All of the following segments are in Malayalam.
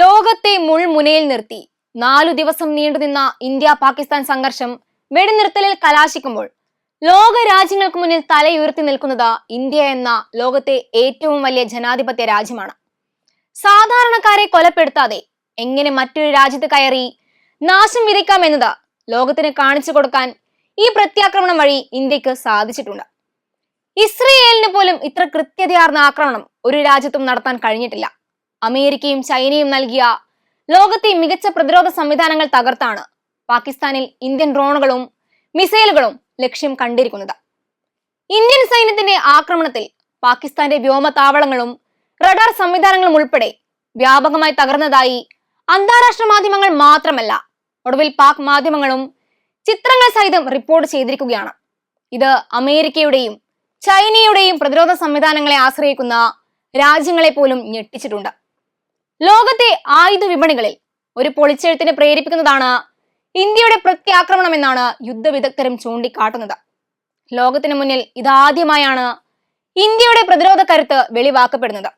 ലോകത്തെ മുൾമുനയിൽ നിർത്തി. നാലു ദിവസം നീണ്ടുനിന്ന ഇന്ത്യ പാകിസ്ഥാൻ സംഘർഷം വെടിനിർത്തലിൽ കലാശിക്കുമ്പോൾ ലോക രാജ്യങ്ങൾക്ക് മുന്നിൽ തലയുയർത്തി നിൽക്കുന്നത് ഇന്ത്യ എന്ന ലോകത്തെ ഏറ്റവും വലിയ ജനാധിപത്യ രാജ്യമാണ്. സാധാരണക്കാരെ കൊലപ്പെടുത്താതെ എങ്ങനെ മറ്റൊരു രാജ്യത്ത് കയറി നാശം വിതയ്ക്കാമെന്നത് ലോകത്തിന് കാണിച്ചു കൊടുക്കാൻ ഈ പ്രത്യാക്രമണം വഴി ഇന്ത്യയ്ക്ക് സാധിച്ചിട്ടുണ്ട്. ഇസ്രയേലിന് പോലും ഇത്ര കൃത്യതയാർന്ന ആക്രമണം ഒരു രാജ്യത്തും നടത്താൻ കഴിഞ്ഞിട്ടില്ല. അമേരിക്കയും ചൈനയും നൽകിയ ലോകത്തെ മികച്ച പ്രതിരോധ സംവിധാനങ്ങൾ തകർത്താണ് പാകിസ്ഥാനിൽ ഇന്ത്യൻ ഡ്രോണുകളും മിസൈലുകളും ലക്ഷ്യം കണ്ടിരിക്കുന്നത്. ഇന്ത്യൻ സൈന്യത്തിന്റെ ആക്രമണത്തിൽ പാകിസ്ഥാന്റെ വ്യോമതാവളങ്ങളും റഡാർ സംവിധാനങ്ങളും ഉൾപ്പെടെ വ്യാപകമായി തകർന്നതായി അന്താരാഷ്ട്ര മാധ്യമങ്ങൾ മാത്രമല്ല ഒടുവിൽ പാക് മാധ്യമങ്ങളും ചിത്രങ്ങൾ സഹിതം റിപ്പോർട്ട് ചെയ്തിരിക്കുകയാണ്. ഇത് അമേരിക്കയുടെയും ചൈനയുടെയും പ്രതിരോധ സംവിധാനങ്ങളെ ആശ്രയിക്കുന്ന രാജ്യങ്ങളെ പോലും ഞെട്ടിച്ചിട്ടുണ്ട്. ലോകത്തെ ആയുധ വിപണികളിൽ ഒരു പൊളിച്ചെഴുത്തിന് പ്രേരിപ്പിക്കുന്നതാണ് ഇന്ത്യയുടെ പ്രത്യാക്രമണം എന്നാണ് യുദ്ധവിദഗ്ധരും ചൂണ്ടിക്കാട്ടുന്നത്. ലോകത്തിന് മുന്നിൽ ഇതാദ്യമായാണ് ഇന്ത്യയുടെ പ്രതിരോധ കരുത്ത് വെളിവാക്കപ്പെടുന്നത്.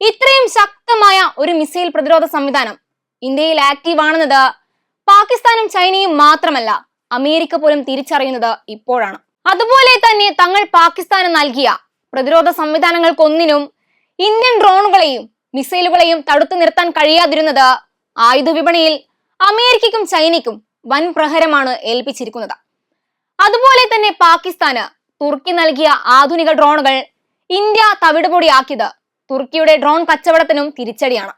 ഇത്രയും ശക്തമായ ഒരു മിസൈൽ പ്രതിരോധ സംവിധാനം ഇന്ത്യയിൽ ആക്റ്റീവ് ആണെന്നത് പാകിസ്ഥാനും ചൈനയും മാത്രമല്ല അമേരിക്ക പോലും തിരിച്ചറിയുന്നത് ഇപ്പോഴാണ്. അതുപോലെ തന്നെ തങ്ങൾ പാകിസ്ഥാന് നൽകിയ പ്രതിരോധ സംവിധാനങ്ങൾക്കൊന്നിനും ഇന്ത്യൻ ഡ്രോണുകളെയും മിസൈലുകളെയും തടുത്തു നിർത്താൻ കഴിയാതിരുന്നത് ആയുധ വിപണിയിൽ അമേരിക്കയ്ക്കും ചൈനയ്ക്കും വൻ പ്രഹരമാണ് ഏൽപ്പിച്ചിരിക്കുന്നത്. അതുപോലെ തന്നെ പാകിസ്ഥാന് തുർക്കി നൽകിയ ആധുനിക ഡ്രോണുകൾ ഇന്ത്യ തവിടുപൊടിയാക്കിയത് തുർക്കിയുടെ ഡ്രോൺ കച്ചവടത്തിനും തിരിച്ചടിയാണ്.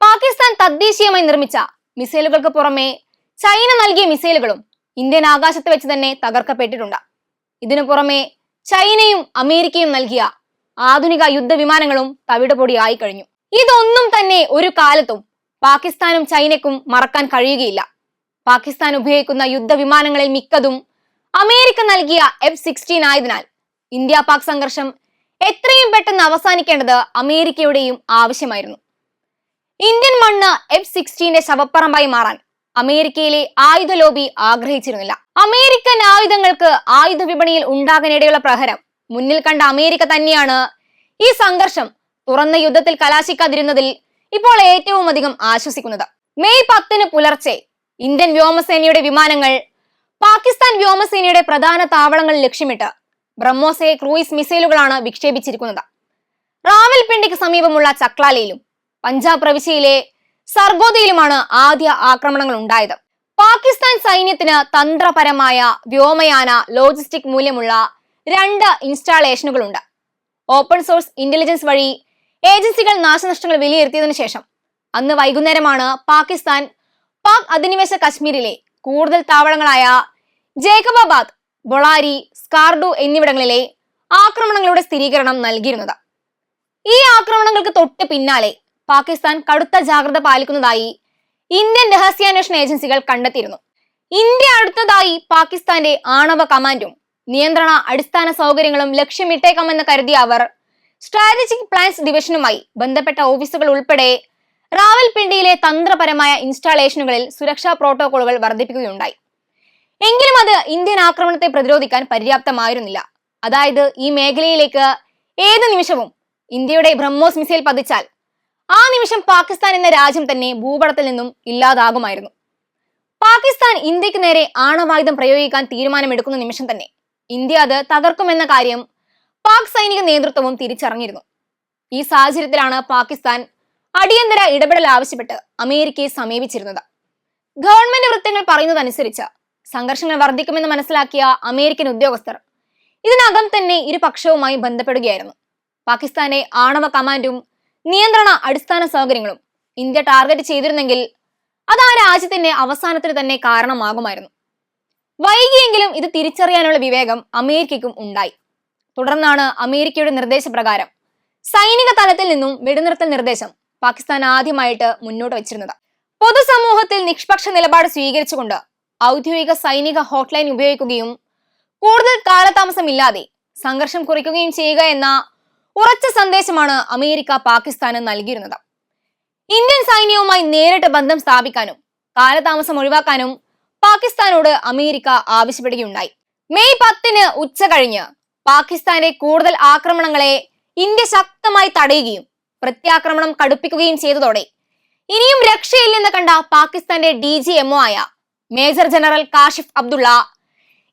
പാകിസ്ഥാൻ തദ്ദേശീയമായി നിർമ്മിച്ച മിസൈലുകൾക്ക് പുറമെ ചൈന നൽകിയ മിസൈലുകളും ഇന്ത്യൻ ആകാശത്ത് വെച്ച് തന്നെ തകർക്കപ്പെട്ടിട്ടുണ്ട്. ഇതിനു പുറമെ ചൈനയും അമേരിക്കയും നൽകിയ ആധുനിക യുദ്ധവിമാനങ്ങളും തവിടുപൊടിയായി കഴിഞ്ഞു ഇതൊന്നും തന്നെ ഒരു കാലത്തും പാകിസ്ഥാനും ചൈനയ്ക്കും മറക്കാൻ കഴിയുകയില്ല. പാകിസ്ഥാൻ ഉപയോഗിക്കുന്ന യുദ്ധവിമാനങ്ങളിൽ മിക്കതും അമേരിക്ക നൽകിയ എഫ് സിക്സ്റ്റീൻ ആയതിനാൽ ഇന്ത്യ പാക് സംഘർഷം എത്രയും പെട്ടെന്ന് അവസാനിക്കേണ്ടത് അമേരിക്കയുടെയും ആവശ്യമായിരുന്നു. ഇന്ത്യൻ മണ്ണ് എഫ് സിക്സ്റ്റീന്റെ ശവപ്പറമ്പായി മാറാൻ അമേരിക്കയിലെ ആയുധ ലോബി ആഗ്രഹിച്ചിരുന്നില്ല. അമേരിക്കൻ ആയുധങ്ങൾക്ക് ആയുധ വിപണിയിൽ ഉണ്ടാകാനിടയുള്ള പ്രഹരം മുന്നിൽ കണ്ട അമേരിക്ക തന്നെയാണ് ഈ സംഘർഷം തുറന്ന യുദ്ധത്തിൽ കലാശിക്കാതിരുന്നതിൽ ഇപ്പോൾ ഏറ്റവും അധികം ആശ്വസിക്കുന്നത്. മെയ് പത്തിന് പുലർച്ചെ ഇന്ത്യൻ വ്യോമസേനയുടെ വിമാനങ്ങൾ പാകിസ്ഥാൻ വ്യോമസേനയുടെ പ്രധാന താവളങ്ങൾ ലക്ഷ്യമിട്ട് ബ്രഹ്മോസെ ക്രൂയിസ് മിസൈലുകളാണ് വിക്ഷേപിച്ചിരിക്കുന്നത്. റാവൽപിണ്ടിക്ക് സമീപമുള്ള ചക്ലാലയിലും പഞ്ചാബ് പ്രവിശ്യയിലെ സർഗോദയിലുമാണ് ആദ്യ ആക്രമണങ്ങൾ ഉണ്ടായത്. പാകിസ്ഥാൻ സൈന്യത്തിന് തന്ത്രപരമായ വ്യോമയാന ലോജിസ്റ്റിക് മൂല്യമുള്ള രണ്ട് ഇൻസ്റ്റാളേഷനുകളുണ്ട് ഓപ്പൺ സോഴ്സ് ഇന്റലിജൻസ് വഴി ഏജൻസികൾ നാശനഷ്ടങ്ങൾ വിലയിരുത്തിയതിനു ശേഷം അന്ന് വൈകുന്നേരമാണ് പാകിസ്ഥാൻ പാക് അധിനിവേശ കശ്മീരിലെ കൂടുതൽ താവളങ്ങളായ ജേക്കബാബാദ് ബൊളാരി സ്കാർഡു എന്നിവിടങ്ങളിലെ ആക്രമണങ്ങളുടെ സ്ഥിരീകരണം നൽകിയിരുന്നത്. ഈ ആക്രമണങ്ങൾക്ക് തൊട്ട് പിന്നാലെ പാകിസ്ഥാൻ കടുത്ത ജാഗ്രത പാലിക്കുന്നതായി ഇന്ത്യൻ രഹസ്യാന്വേഷണ ഏജൻസികൾ കണ്ടെത്തിയിരുന്നു. ഇന്ത്യ അടുത്തതായി പാകിസ്ഥാന്റെ ആണവ കമാൻഡും നിയന്ത്രണ അടിസ്ഥാന സൗകര്യങ്ങളും ലക്ഷ്യമിട്ടേക്കാമെന്ന് കരുതിയ അവർ സ്ട്രാറ്റജിക് പ്ലാൻസ് ഡിവിഷനുമായി ബന്ധപ്പെട്ട ഓഫീസുകൾ ഉൾപ്പെടെ റാവൽപിണ്ടിയിലെ തന്ത്രപരമായ ഇൻസ്റ്റാളേഷനുകളിൽ സുരക്ഷാ പ്രോട്ടോകോളുകൾ വർദ്ധിപ്പിക്കുകയുണ്ടായി. എങ്കിലും അത് ഇന്ത്യൻ ആക്രമണത്തെ പ്രതിരോധിക്കാൻ പര്യാപ്തമായിരുന്നില്ല. അതായത് ഈ മേഖലയിലേക്ക് ഏത് നിമിഷവും ഇന്ത്യയുടെ ബ്രഹ്മോസ് മിസൈൽ പതിച്ചാൽ ആ നിമിഷം പാകിസ്ഥാൻ എന്ന രാജ്യം തന്നെ ഭൂപടത്തിൽ നിന്നും ഇല്ലാതാകുമായിരുന്നു. പാകിസ്ഥാൻ ഇന്ത്യയ്ക്ക് നേരെ ആണവായുധം പ്രയോഗിക്കാൻ തീരുമാനമെടുക്കുന്ന നിമിഷം തന്നെ ഇന്ത്യ അത് തകർക്കുമെന്ന കാര്യം പാക് സൈനിക നേതൃത്വവും തിരിച്ചറിഞ്ഞിരുന്നു. ഈ സാഹചര്യത്തിലാണ് പാകിസ്ഥാൻ അടിയന്തര ഇടപെടൽ ആവശ്യപ്പെട്ട് അമേരിക്കയെ സമീപിച്ചിരുന്നത്. ഗവൺമെന്റ് വൃത്തങ്ങൾ പറയുന്നതനുസരിച്ച് സംഘർഷങ്ങൾ വർദ്ധിക്കുമെന്ന് മനസ്സിലാക്കിയ അമേരിക്കൻ ഉദ്യോഗസ്ഥർ ഇതിനകം തന്നെ ഇരുപക്ഷവുമായി ബന്ധപ്പെടുകയായിരുന്നു. പാകിസ്ഥാനെ ആണവ കമാൻഡും നിയന്ത്രണ അടിസ്ഥാന സൗകര്യങ്ങളും ഇന്ത്യ ടാർഗറ്റ് ചെയ്തിരുന്നെങ്കിൽ അത് ആ രാജ്യത്തിന്റെ അവസാനത്തിന് തന്നെ കാരണമാകുമായിരുന്നു. വൈകിയെങ്കിലും ഇത് തിരിച്ചറിയാനുള്ള വിവേകം അമേരിക്കയ്ക്കും ഉണ്ടായി. തുടർന്നാണ് അമേരിക്കയുടെ നിർദ്ദേശപ്രകാരം സൈനിക തലത്തിൽ നിന്നും വെടിനിർത്തൽ നിർദ്ദേശം പാകിസ്ഥാൻ ആദ്യമായിട്ട് മുന്നോട്ട് വെച്ചിരുന്നത്. പൊതുസമൂഹത്തിൽ നിഷ്പക്ഷ നിലപാട് സ്വീകരിച്ചുകൊണ്ട് ഔദ്യോഗിക സൈനിക ഹോട്ട്ലൈൻ ഉപയോഗിക്കുകയും കൂടുതൽ കാലതാമസമില്ലാതെ സംഘർഷം കുറയ്ക്കുകയും ചെയ്യുക എന്ന ഉറച്ച സന്ദേശമാണ് അമേരിക്ക പാകിസ്ഥാന് നൽകിയിരുന്നത്. ഇന്ത്യൻ സൈന്യവുമായി നേരിട്ട് ബന്ധം സ്ഥാപിക്കാനും കാലതാമസം ഒഴിവാക്കാനും പാകിസ്ഥാനോട് അമേരിക്ക ആവശ്യപ്പെടുകയുണ്ടായി. മെയ് പത്തിന് ഉച്ച കഴിഞ്ഞ് പാകിസ്ഥാന്റെ കൂടുതൽ ആക്രമണങ്ങളെ ഇന്ത്യ ശക്തമായി തടയുകയും പ്രത്യാക്രമണം കടുപ്പിക്കുകയും ചെയ്തതോടെ ഇനിയും രക്ഷയില്ലെന്ന് കണ്ട പാകിസ്ഥാന്റെ ഡി ജി എംഒ ആയ major general Kashif Abdullah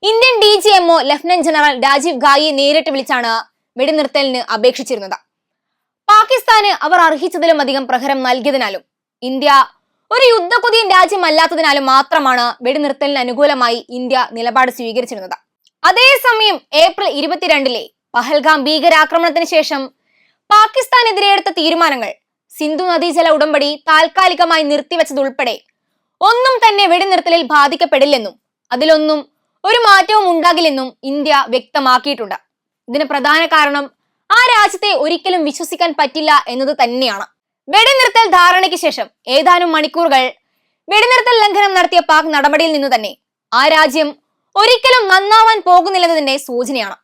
Indian D G MO lieutenant general Rajiv ഗായിയെ നേരിട്ട് വിളിച്ചാണ് വെടിനിർത്തലിന് അപേക്ഷിച്ചിരുന്നത്. പാകിസ്ഥാന് അവർ അർഹിച്ചതിലും അധികം പ്രഹരം നൽകിയതിനാലും ഇന്ത്യ ഒരു യുദ്ധക്കുതിയൻ രാജ്യമല്ലാത്തതിനാലും മാത്രമാണ് വെടിനിർത്തലിന് അനുകൂലമായി ഇന്ത്യ നിലപാട് സ്വീകരിച്ചിരുന്നത്. അതേസമയം ഏപ്രിൽ ഇരുപത്തിരണ്ടിലെ പഹൽഗാം ഭീകരാക്രമണത്തിന് ശേഷം പാകിസ്ഥാനെതിരെ എടുത്ത തീരുമാനങ്ങൾ സിന്ധു നദീജല ഉടമ്പടി താൽക്കാലികമായി നിർത്തിവെച്ചതുൾപ്പെടെ ഒന്നും തന്നെ വെടിനിർത്തലിൽ ബാധിക്കപ്പെടില്ലെന്നും അതിലൊന്നും ഒരു മാറ്റവും ഉണ്ടാകില്ലെന്നും ഇന്ത്യ വ്യക്തമാക്കിയിട്ടുണ്ട്. ഇതിന് പ്രധാന കാരണം ആ രാജ്യത്തെ ഒരിക്കലും വിശ്വസിക്കാൻ പറ്റില്ല എന്നത് തന്നെയാണ്. വെടിനിർത്തൽ ധാരണയ്ക്ക് ശേഷം ഏതാനും മണിക്കൂറുകൾ വെടിനിർത്തൽ ലംഘനം നടത്തിയ പാക് നടപടിയിൽ നിന്ന് തന്നെ ആ രാജ്യം ഒരിക്കലും നന്നാവാൻ പോകുന്നില്ലെന്നതിന്റെ സൂചനയാണ്.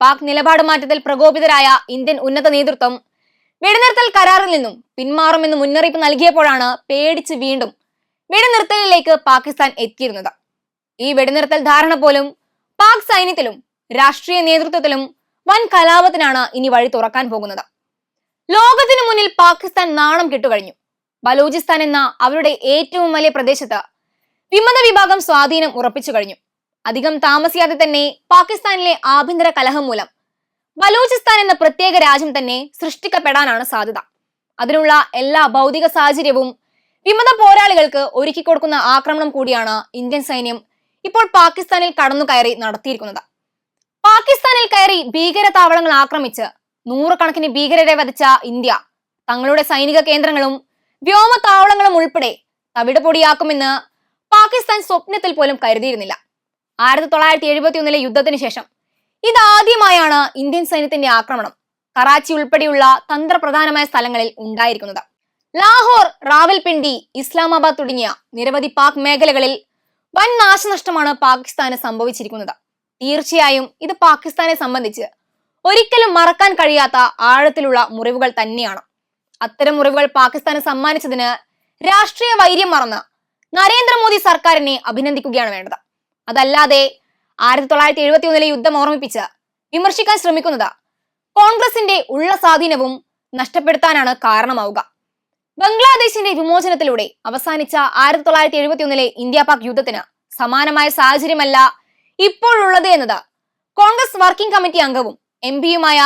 പാക് നിലപാട് മാറ്റത്തിൽ പ്രകോപിതരായ ഇന്ത്യൻ ഉന്നത നേതൃത്വം വെടിനിർത്തൽ കരാറിൽ നിന്നും പിന്മാറുമെന്ന് മുന്നറിയിപ്പ് നൽകിയപ്പോഴാണ് പേടിച്ച് വീണ്ടും വെടിനിർത്തലിലേക്ക് പാകിസ്ഥാൻ എത്തിയിരുന്നത്. ഈ വെടിനിർത്തൽ ധാരണ പോലും പാക് സൈന്യത്തിലും രാഷ്ട്രീയ നേതൃത്വത്തിലും വൻ കലാപത്തിനാണ് ഇനി വഴി തുറക്കാൻ പോകുന്നത്. ലോകത്തിനു മുന്നിൽ പാകിസ്ഥാൻ നാണം കെട്ടുകഴിഞ്ഞു. ബലൂചിസ്ഥാൻ എന്ന അവരുടെ ഏറ്റവും വലിയ പ്രദേശത്ത് വിമത വിഭാഗം സ്വാധീനം ഉറപ്പിച്ചു കഴിഞ്ഞു. അധികം താമസിയാതെ തന്നെ പാകിസ്ഥാനിലെ ആഭ്യന്തര കലഹം മൂലം ബലൂചിസ്ഥാൻ എന്ന പ്രത്യേക രാജ്യം തന്നെ സൃഷ്ടിക്കപ്പെടാനാണ് സാധ്യത. അതിനുള്ള എല്ലാ ഭൗതിക സാഹചര്യവും വിമത പോരാളികൾക്ക് ഒരുക്കി കൊടുക്കുന്ന ആക്രമണം കൂടിയാണ് ഇന്ത്യൻ സൈന്യം ഇപ്പോൾ പാകിസ്ഥാനിൽ കടന്നു കയറി നടത്തിയിരിക്കുന്നത്. പാകിസ്ഥാനിൽ കയറി ഭീകര താവളങ്ങൾ ആക്രമിച്ച് നൂറുകണക്കിന് ഭീകരരെ വധിച്ച ഇന്ത്യ. തങ്ങളുടെ സൈനിക കേന്ദ്രങ്ങളും വ്യോമ താവളങ്ങളും ഉൾപ്പെടെ തവിടുപൊടിയാക്കുമെന്ന് പാകിസ്ഥാൻ സ്വപ്നത്തിൽ പോലും കരുതിയിരുന്നില്ല. ആയിരത്തി തൊള്ളായിരത്തി എഴുപത്തി ഒന്നിലെ യുദ്ധത്തിന് ശേഷം ഇതാദ്യമായാണ് ഇന്ത്യൻ സൈന്യത്തിന്റെ ആക്രമണം കറാച്ചി ഉൾപ്പെടെയുള്ള തന്ത്രപ്രധാനമായ സ്ഥലങ്ങളിൽ ഉണ്ടായിരിക്കുന്നത്. ലാഹോർ റാവൽപിണ്ടി ഇസ്ലാമാബാദ് തുടങ്ങിയ നിരവധി പാക് മേഖലകളിൽ വൻ നാശനഷ്ടമാണ് പാകിസ്ഥാന് സംഭവിച്ചിരിക്കുന്നത്. തീർച്ചയായും ഇത് പാകിസ്ഥാനെ സംബന്ധിച്ച് ഒരിക്കലും മറക്കാൻ കഴിയാത്ത ആഴത്തിലുള്ള മുറിവുകൾ തന്നെയാണ്. അത്തരം മുറിവുകൾ പാകിസ്ഥാന് സമ്മാനിച്ചതിന് രാഷ്ട്രീയ വൈര്യം മറന്ന് നരേന്ദ്രമോദി സർക്കാരിനെ അഭിനന്ദിക്കുകയാണ് വേണ്ടത്. അതല്ലാതെ ആയിരത്തി തൊള്ളായിരത്തി എഴുപത്തി ഒന്നിലെ യുദ്ധം ഓർമ്മിപ്പിച്ച് വിമർശിക്കാൻ ശ്രമിക്കുന്നത് കോൺഗ്രസിന്റെ ഉള്ള സ്വാധീനവും നഷ്ടപ്പെടുത്താനാണ് കാരണമാവുക. ബംഗ്ലാദേശിന്റെ വിമോചനത്തിലൂടെ അവസാനിച്ച ആയിരത്തി തൊള്ളായിരത്തി എഴുപത്തി ഒന്നിലെ ഇന്ത്യ പാക് യുദ്ധത്തിന് സമാനമായ സാഹചര്യമല്ല ഇപ്പോഴുള്ളത് എന്നത് കോൺഗ്രസ് വർക്കിംഗ് കമ്മിറ്റി അംഗവും എം പിയുമായ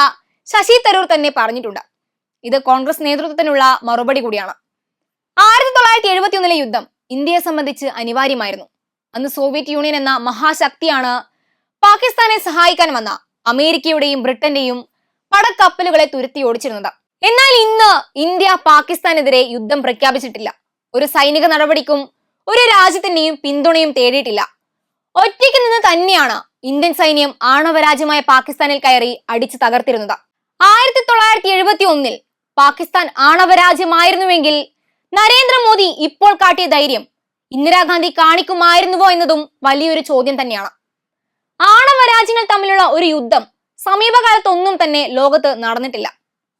ശശി തരൂർ തന്നെ പറഞ്ഞിട്ടുണ്ട്. ഇത് കോൺഗ്രസ് നേതൃത്വത്തിനുള്ള മറുപടി കൂടിയാണ്. ആയിരത്തി തൊള്ളായിരത്തി എഴുപത്തി ഒന്നിലെ യുദ്ധം ഇന്ത്യയെ സംബന്ധിച്ച് അനിവാര്യമായിരുന്നു. അന്ന് സോവിയറ്റ് യൂണിയൻ എന്ന മഹാശക്തിയാണ് പാകിസ്ഥാനെ സഹായിക്കാൻ വന്ന അമേരിക്കയുടെയും ബ്രിട്ടന്റെയും പടക്കപ്പലുകളെ തുരുത്തി ഓടിച്ചിരുന്നത്. എന്നാൽ ഇന്ന് ഇന്ത്യ പാകിസ്ഥാനെതിരെ യുദ്ധം പ്രഖ്യാപിച്ചിട്ടില്ല. ഒരു സൈനിക നടപടിക്കും ഒരു രാജ്യത്തിന്റെയും പിന്തുണയും തേടിയിട്ടില്ല. ഒറ്റയ്ക്ക് നിന്ന് തന്നെയാണ് ഇന്ത്യൻ സൈന്യം ആണവരാജ്യമായ പാകിസ്ഥാനിൽ കയറി അടിച്ചു തകർത്തിരുന്നത്. ആയിരത്തി തൊള്ളായിരത്തി എഴുപത്തി ഒന്നിൽ പാകിസ്ഥാൻ ആണവരാജ്യമായിരുന്നുവെങ്കിൽ നരേന്ദ്രമോദി ഇപ്പോൾ കാട്ടിയ ധൈര്യം ഇന്ദിരാഗാന്ധി കാണിക്കുമായിരുന്നുവോ എന്നതും വലിയൊരു ചോദ്യം തന്നെയാണ്. ആണവ രാജ്യങ്ങൾ തമ്മിലുള്ള ഒരു യുദ്ധം സമീപകാലത്തൊന്നും തന്നെ ലോകത്ത് നടന്നിട്ടില്ല.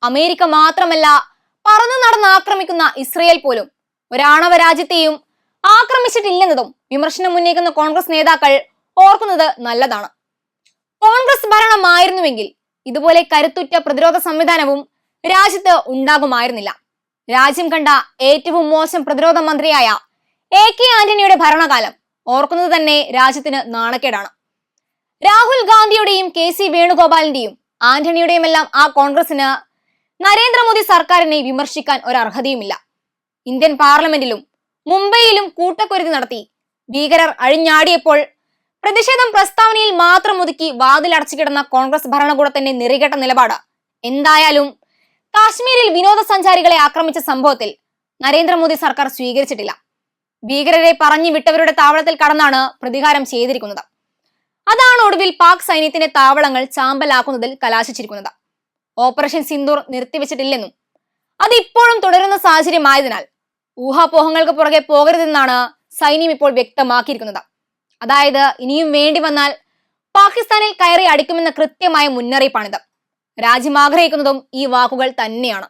അമേരിക്ക മാത്രമല്ല പറന്നു നടന്ന് ആക്രമിക്കുന്ന ഇസ്രയേൽ പോലും ഒരാണവ രാജ്യത്തെയും ആക്രമിച്ചിട്ടില്ലെന്നതും വിമർശനം ഉന്നയിക്കുന്ന കോൺഗ്രസ് നേതാക്കൾ ഓർക്കുന്നത് നല്ലതാണ്. കോൺഗ്രസ് ഭരണമായിരുന്നുവെങ്കിൽ ഇതുപോലെ കരുത്തുറ്റ പ്രതിരോധ സംവിധാനവും രാജ്യത്ത് ഉണ്ടാകുമായിരുന്നില്ല. രാജ്യം കണ്ട ഏറ്റവും മോശം പ്രതിരോധ മന്ത്രിയായ എ കെ ആന്റണിയുടെ ഭരണകാലം ഓർക്കുന്നത് തന്നെ രാജ്യത്തിന് നാണക്കേടാണ്. രാഹുൽ ഗാന്ധിയുടെയും കെ സി വേണുഗോപാലിന്റെയും ആന്റണിയുടെയും എല്ലാം ആ കോൺഗ്രസിന് നരേന്ദ്രമോദി സർക്കാരിനെ വിമർശിക്കാൻ ഒരർഹതയുമില്ല. ഇന്ത്യൻ പാർലമെന്റിലും മുംബൈയിലും കൂട്ടക്കുരുതി നടത്തി ഭീകരർ അഴിഞ്ഞാടിയപ്പോൾ പ്രതിഷേധം പ്രസ്താവനയിൽ മാത്രം ഒതുക്കി വാതിലടച്ചു കിടന്ന കോൺഗ്രസ് ഭരണകൂടത്തിന്റെ നിറികെട്ട നിലപാട്. എന്തായാലും കാശ്മീരിൽ വിനോദസഞ്ചാരികളെ ആക്രമിച്ച സംഭവത്തിൽ നരേന്ദ്രമോദി സർക്കാർ സ്വീകരിച്ചിട്ടില്ല. ഭീകരരെ പറഞ്ഞു വിട്ടവരുടെ താവളത്തിൽ കടന്നാണ് പ്രതികാരം ചെയ്തിരിക്കുന്നത്. അതാണ് ഒടുവിൽ പാക് സൈന്യത്തിന്റെ താവളങ്ങൾ ചാമ്പലാക്കുന്നതിൽ കലാശിച്ചിരിക്കുന്നത്. ഓപ്പറേഷൻ സിന്ദൂർ നിർത്തിവെച്ചിട്ടില്ലെന്നും അത് ഇപ്പോഴും തുടരുന്ന സാഹചര്യമായതിനാൽ ഊഹാപോഹങ്ങൾക്ക് പുറകെ പോകരുതെന്നാണ് സൈന്യം ഇപ്പോൾ വ്യക്തമാക്കിയിരിക്കുന്നത്. അതായത് ഇനിയും വേണ്ടി വന്നാൽ പാകിസ്ഥാനിൽ കയറി അടിക്കുമെന്ന കൃത്യമായ മുന്നറിയിപ്പാണിത്. രാജ്യം ആഗ്രഹിക്കുന്നതും ഈ വാക്കുകൾ തന്നെയാണ്.